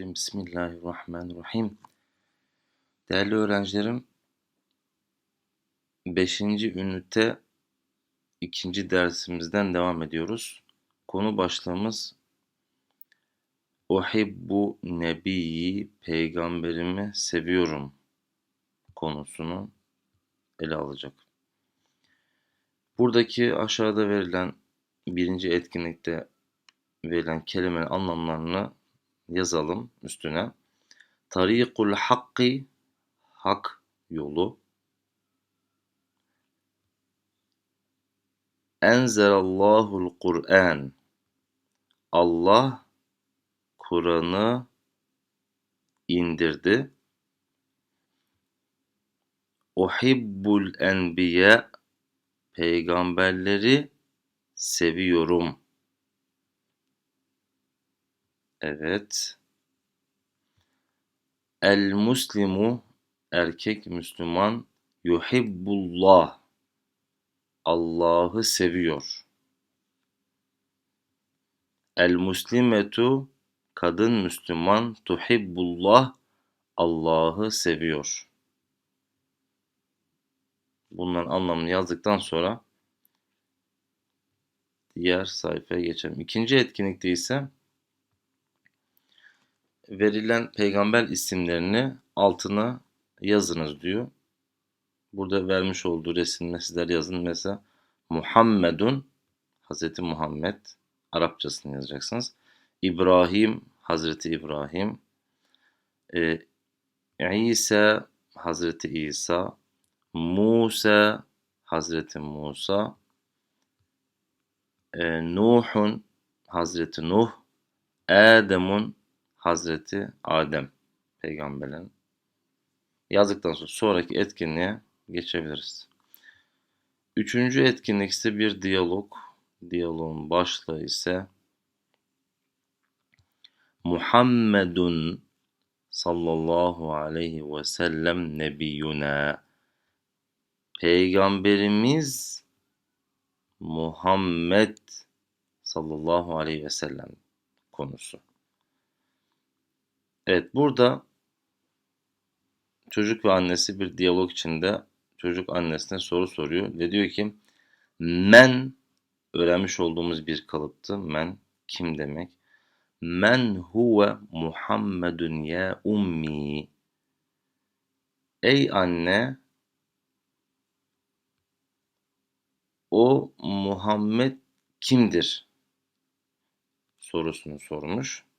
Euzubillahimineşşeytanirracim. Bismillahirrahmanirrahim. Değerli öğrencilerim, 5. ünite 2. dersimizden devam ediyoruz. Konu başlığımız Uhibbu Nebiyi Peygamberimi seviyorum konusunu ele alacak. Buradaki aşağıda verilen birinci etkinlikte verilen kelimenin anlamlarını yazalım üstüne. Tarikul hakki hak yolu. Enzelallahul Kur'an. Allah Kur'an'ı indirdi. Uhibbul enbiya peygamberleri seviyorum. Evet. El muslimu erkek Müslüman yuhibbullah Allah'ı seviyor. El muslimetu kadın Müslüman tuhibbullah Allah'ı seviyor. Bunların anlamını yazdıktan sonra diğer sayfaya geçelim. İkinci etkinlikte ise verilen peygamber isimlerini altına yazınız diyor. Burada vermiş olduğu resimle sizler yazın. Mesela Muhammedun Hazreti Muhammed Arapçasını yazacaksınız. İbrahim Hazreti İbrahim. Ee, İsa Hazreti İsa. Musa Hazreti Musa. Ee, Nuhun Hazreti Nuh. Adem'un Hazreti Adem peygamberin yazdıktan sonra sonraki etkinliğe geçebiliriz. Üçüncü etkinlik ise bir diyalog. Diyaloğun başlığı ise Muhammedun sallallahu aleyhi ve sellem nebiyyuna Peygamberimiz Muhammed sallallahu aleyhi ve sellem konusu. Evet burada çocuk ve annesi bir diyalog içinde çocuk annesine soru soruyor ve diyor ki men öğrenmiş olduğumuz bir kalıptı. Men kim demek? Men huve Muhammedun ya ummi. Ey anne o Muhammed kimdir? sorusunu sormuş.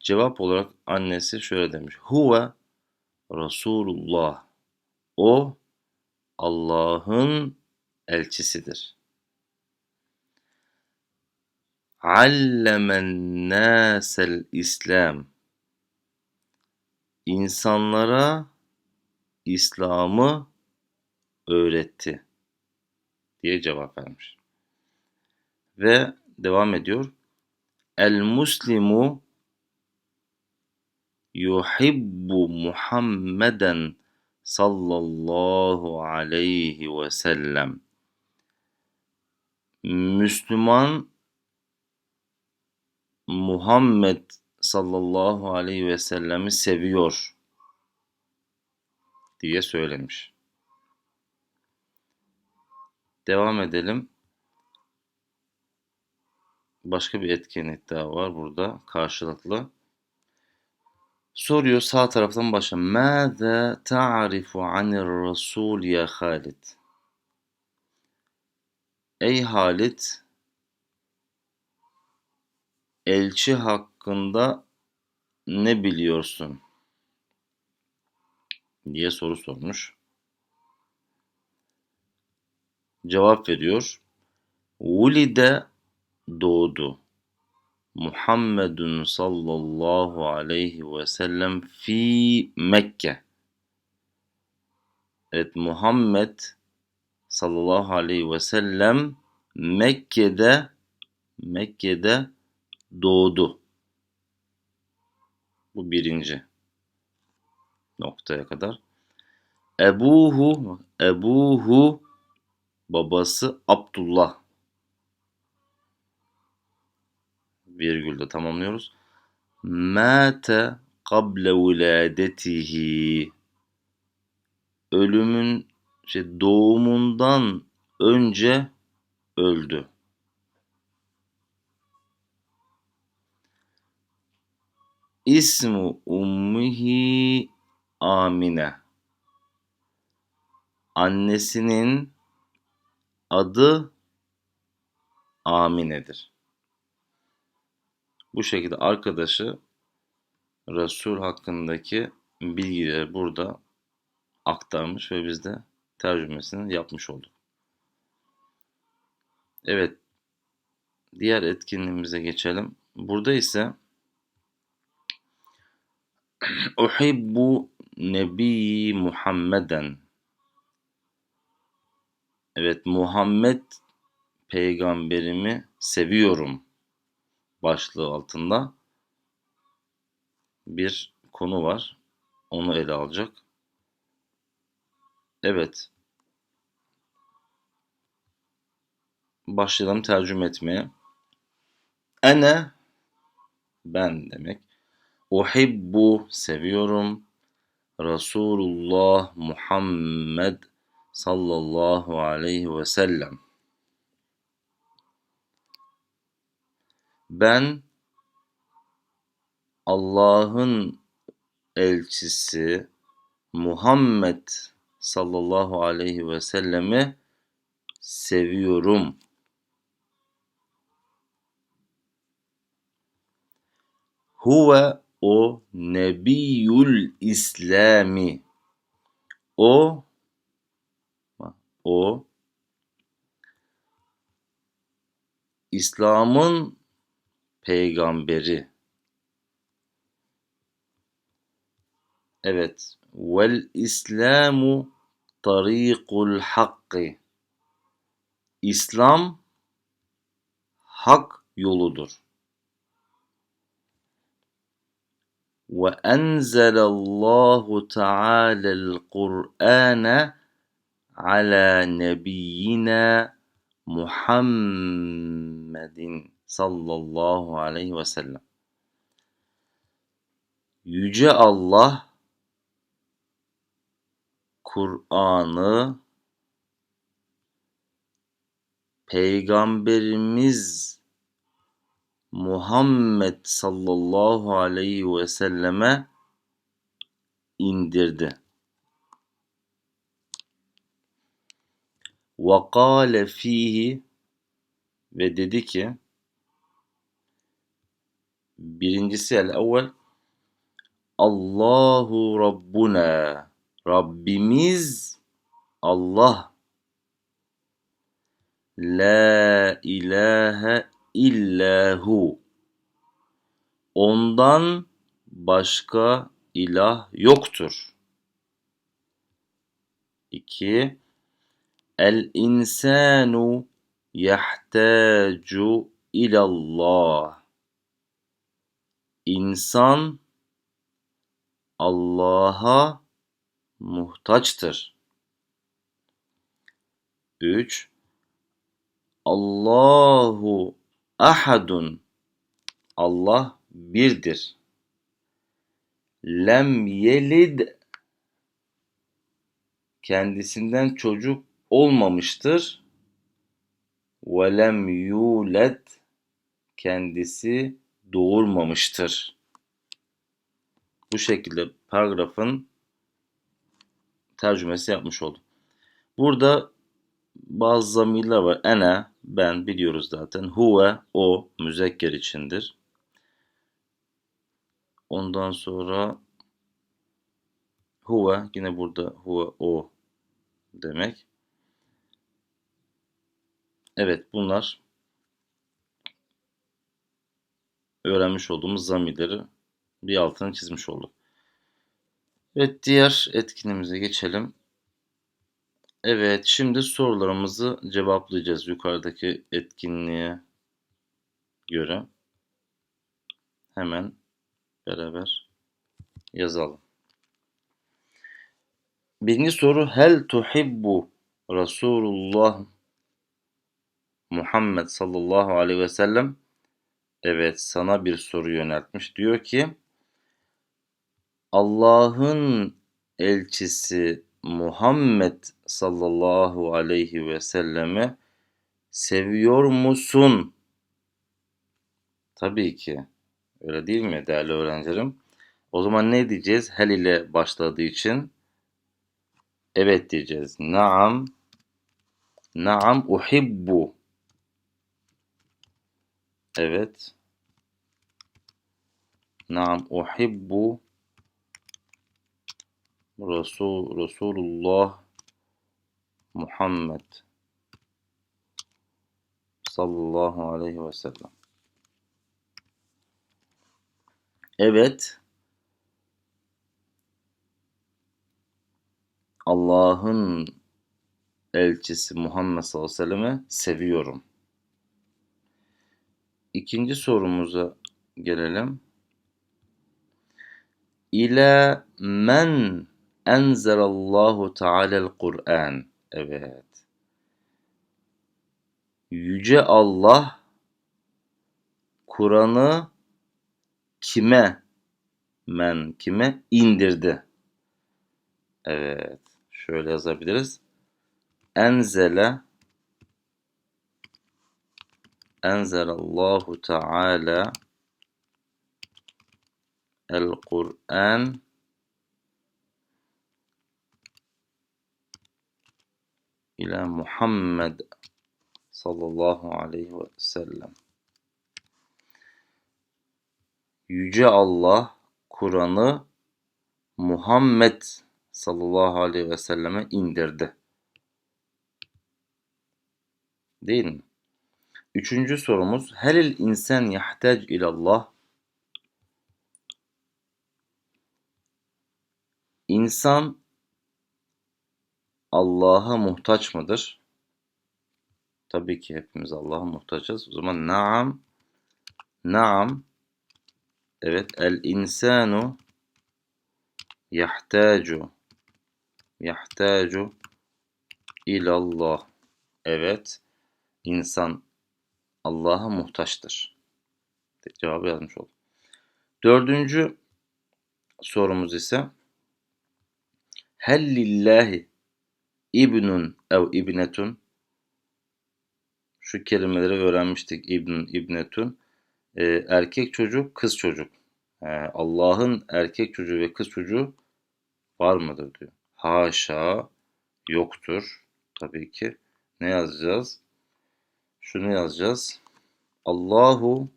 Cevap olarak annesi şöyle demiş. Huve Resulullah. O Allah'ın elçisidir. Allemen nasel İslam. İnsanlara İslam'ı öğretti diye cevap vermiş. Ve devam ediyor. El muslimu yuhibbu Muhammeden sallallahu aleyhi ve sellem. Müslüman Muhammed sallallahu aleyhi ve sellemi seviyor diye söylemiş. Devam edelim. Başka bir etkinlik daha var burada karşılıklı. Soruyor sağ taraftan başla. Mâzâ ta'rifu anir Rasul ya Halid? Ey Halid, elçi hakkında ne biliyorsun? diye soru sormuş. Cevap veriyor. Vulide doğdu. Muhammedun sallallahu aleyhi ve sellem fi Mekke. Evet Muhammed sallallahu aleyhi ve sellem Mekke'de Mekke'de doğdu. Bu birinci noktaya kadar. Ebuhu Ebuhu babası Abdullah virgülde tamamlıyoruz. mâte kable viladetihi ölümün şey, doğumundan önce öldü. İsmu ummihi Amine. Annesinin adı Amine'dir. Bu şekilde arkadaşı Resul hakkındaki bilgileri burada aktarmış ve biz de tercümesini yapmış olduk. Evet, diğer etkinliğimize geçelim. Burada ise Uhibbu Nebi Muhammeden Evet, Muhammed peygamberimi seviyorum başlığı altında bir konu var. Onu ele alacak. Evet. Başlayalım tercüme etmeye. Ene ben demek. Uhibbu seviyorum. Resulullah Muhammed sallallahu aleyhi ve sellem. Ben Allah'ın elçisi Muhammed sallallahu aleyhi ve sellemi seviyorum. Huve o nebiyül İslami. O o İslam'ın peygamberi. Evet. Vel İslamu tarikul hakki. İslam hak yoludur. Ve enzelallahu teala'l Kur'ane ala nebiyyina Muhammedin sallallahu aleyhi ve sellem. Yüce Allah Kur'an'ı Peygamberimiz Muhammed sallallahu aleyhi ve selleme indirdi. Ve kâle fihi ve dedi ki birincisi el evvel Allahu Rabbuna Rabbimiz Allah La ilahe illahu Ondan başka ilah yoktur. 2. El insanu yahtaju ilallah. İnsan Allah'a muhtaçtır. 3. Allahu ahadun Allah birdir. Lem yelid kendisinden çocuk olmamıştır. Ve lem yuled kendisi doğurmamıştır. Bu şekilde paragrafın tercümesi yapmış oldum. Burada bazı zamirler var. Ene, ben biliyoruz zaten. Huve, o, müzekker içindir. Ondan sonra huve, yine burada huve, o demek. Evet, bunlar öğrenmiş olduğumuz zamirleri bir altını çizmiş olduk. Evet, diğer etkinliğimize geçelim. Evet, şimdi sorularımızı cevaplayacağız yukarıdaki etkinliğe göre. Hemen beraber yazalım. Birinci soru hel tuhibbu Resulullah Muhammed sallallahu aleyhi ve sellem Evet, sana bir soru yöneltmiş. Diyor ki Allah'ın elçisi Muhammed sallallahu aleyhi ve selleme seviyor musun? Tabii ki. Öyle değil mi değerli öğrencilerim? O zaman ne diyeceğiz? Hel ile başladığı için evet diyeceğiz. Naam. Naam uhibbu. Evet. Naam uhibbu Resul, Resulullah Muhammed sallallahu aleyhi ve sellem. Evet. Allah'ın elçisi Muhammed sallallahu aleyhi ve sellem'i seviyorum. İkinci sorumuza gelelim. İlâ men enzelallahu teâlel Kur'an. Evet. Yüce Allah Kur'an'ı kime men kime indirdi? Evet. Şöyle yazabiliriz. Enzele enzelallahu teala el Kur'an ila Muhammed sallallahu aleyhi ve sellem. Yüce Allah Kur'an'ı Muhammed sallallahu aleyhi ve selleme indirdi. Değil mi? Üçüncü sorumuz Helil insan yahtac ilallah İnsan Allah'a muhtaç mıdır? Tabii ki hepimiz Allah'a muhtaçız. O zaman naam naam evet el insanu yahtacu yahtacu ilallah evet insan Allah'a muhtaçtır. Cevabı yazmış oldum. Dördüncü sorumuz ise Hel lillahi ibnun ev ibnetun şu kelimeleri öğrenmiştik. İbn, ibnetun. Ee, erkek çocuk, kız çocuk. Ee, Allah'ın erkek çocuğu ve kız çocuğu var mıdır diyor. Haşa yoktur. Tabii ki. Ne yazacağız? Şunu yazacağız. Allahu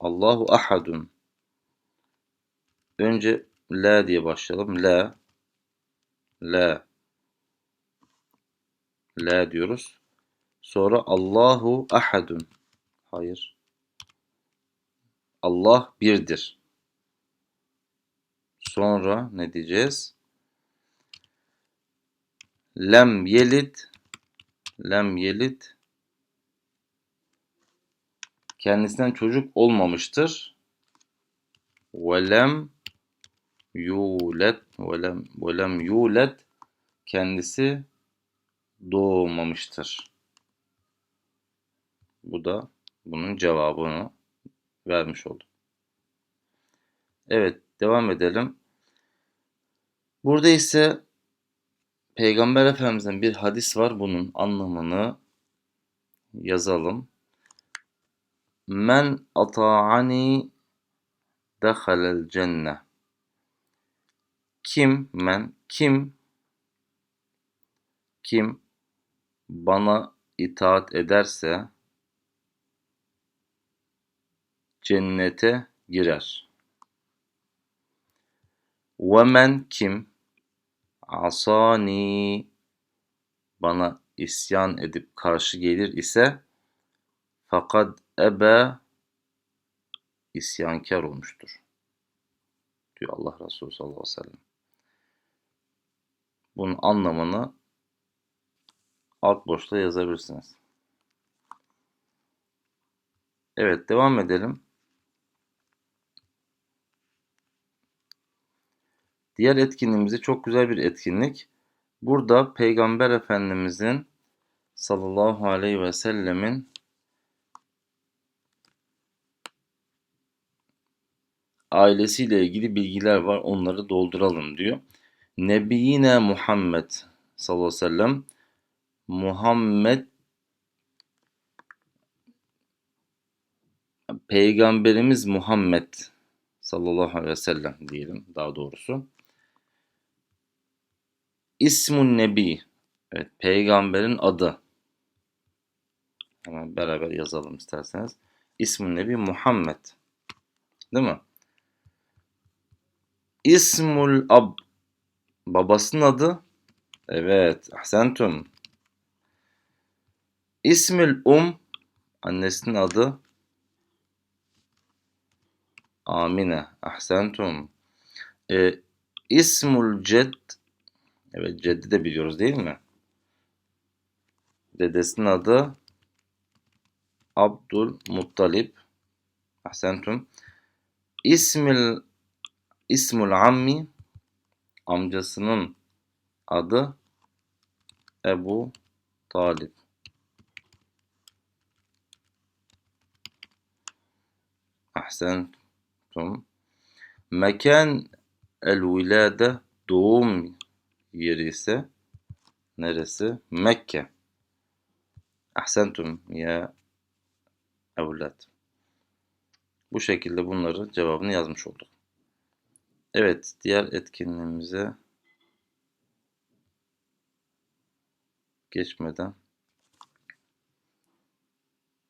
Allahu ahadun. Önce la diye başlayalım. La la la diyoruz. Sonra Allahu ahadun. Hayır. Allah birdir. Sonra ne diyeceğiz? Lem yelid lem yelid kendisinden çocuk olmamıştır. Ve lem yulet ve lem, ve lem yulet kendisi doğmamıştır. Bu da bunun cevabını vermiş oldu. Evet, devam edelim. Burada ise Peygamber Efendimiz'in bir hadis var. Bunun anlamını yazalım. Men ata'ani dehalel cenne. Kim men kim kim bana itaat ederse cennete girer. Ve men kim asani bana isyan edip karşı gelir ise fakat ebe isyankar olmuştur. Diyor Allah Resulü sallallahu aleyhi ve sellem. Bunun anlamını alt boşluğa yazabilirsiniz. Evet devam edelim. Diğer etkinliğimiz çok güzel bir etkinlik. Burada Peygamber Efendimizin sallallahu aleyhi ve sellemin ailesiyle ilgili bilgiler var. Onları dolduralım diyor. Nebiyine Muhammed sallallahu aleyhi ve sellem Muhammed Peygamberimiz Muhammed sallallahu aleyhi ve sellem diyelim daha doğrusu. İsmun Nebi. Evet, peygamberin adı. Hemen beraber yazalım isterseniz. İsmun Nebi Muhammed. Değil mi? İsmul Ab. Babasının adı. Evet, ahsentum. İsmül Um. Annesinin adı. Amine. Ahsentum. Ee, İsmul Ced. Evet Ceddi de biliyoruz değil mi? Dedesinin adı Abdul Muttalip. Ahsentum. İsmil İsmul Ammi amcasının adı Ebu Talip. Ahsentum. Mekan el vilade doğum yeri ise neresi? Mekke. Ahsentum ya evlat. Bu şekilde bunları cevabını yazmış olduk. Evet, diğer etkinliğimize geçmeden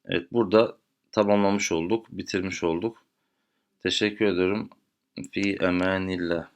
Evet, burada tamamlamış olduk, bitirmiş olduk. Teşekkür ederim. Fi emanillah.